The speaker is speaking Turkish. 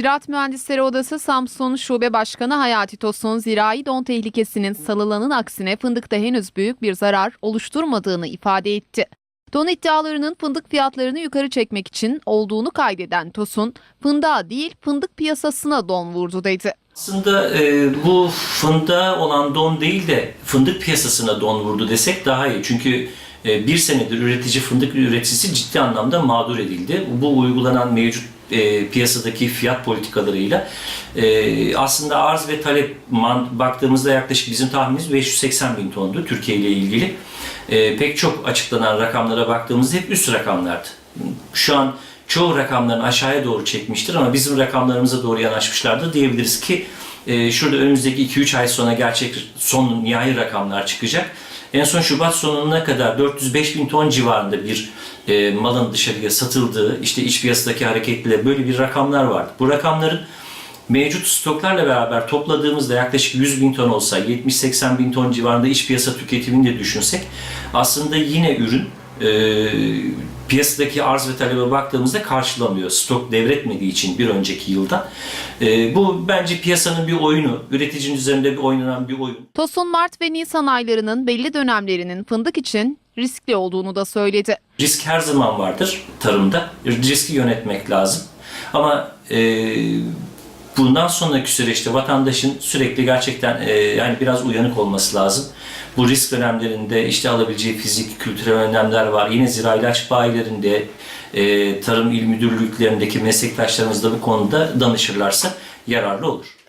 Ziraat Mühendisleri Odası Samsun Şube Başkanı Hayati Tosun, zirai don tehlikesinin salılanın aksine fındıkta henüz büyük bir zarar oluşturmadığını ifade etti. Don iddialarının fındık fiyatlarını yukarı çekmek için olduğunu kaydeden Tosun, fındığa değil fındık piyasasına don vurdu dedi. Aslında e, bu fındığa olan don değil de fındık piyasasına don vurdu desek daha iyi. Çünkü bir senedir üretici fındık üreticisi ciddi anlamda mağdur edildi. Bu uygulanan mevcut e, piyasadaki fiyat politikalarıyla e, aslında arz ve talep man, baktığımızda yaklaşık bizim tahminimiz 580 bin tondu Türkiye ile ilgili. E, pek çok açıklanan rakamlara baktığımızda hep üst rakamlardı. Şu an çoğu rakamların aşağıya doğru çekmiştir ama bizim rakamlarımıza doğru yanaşmışlardır diyebiliriz ki e, şurada önümüzdeki 2-3 ay sonra gerçek son nihai rakamlar çıkacak. En son Şubat sonuna kadar 405 bin ton civarında bir e, malın dışarıya satıldığı, işte iç piyasadaki hareketliyle böyle bir rakamlar vardı. Bu rakamların mevcut stoklarla beraber topladığımızda yaklaşık 100 bin ton olsa, 70-80 bin ton civarında iç piyasa tüketimini de düşünsek aslında yine ürün e, piyasadaki arz ve talebe baktığımızda karşılamıyor. Stok devretmediği için bir önceki yılda. E, bu bence piyasanın bir oyunu, üreticinin üzerinde bir oynanan bir oyun. Tosun, Mart ve Nisan aylarının belli dönemlerinin fındık için riskli olduğunu da söyledi. Risk her zaman vardır tarımda. Riski yönetmek lazım. Ama e, bundan sonraki süreçte vatandaşın sürekli gerçekten e, yani biraz uyanık olması lazım. Bu risk dönemlerinde işte alabileceği fizik, kültürel önlemler var. Yine zira ilaç bayilerinde, e, tarım il müdürlüklerindeki meslektaşlarımız da bu konuda danışırlarsa yararlı olur.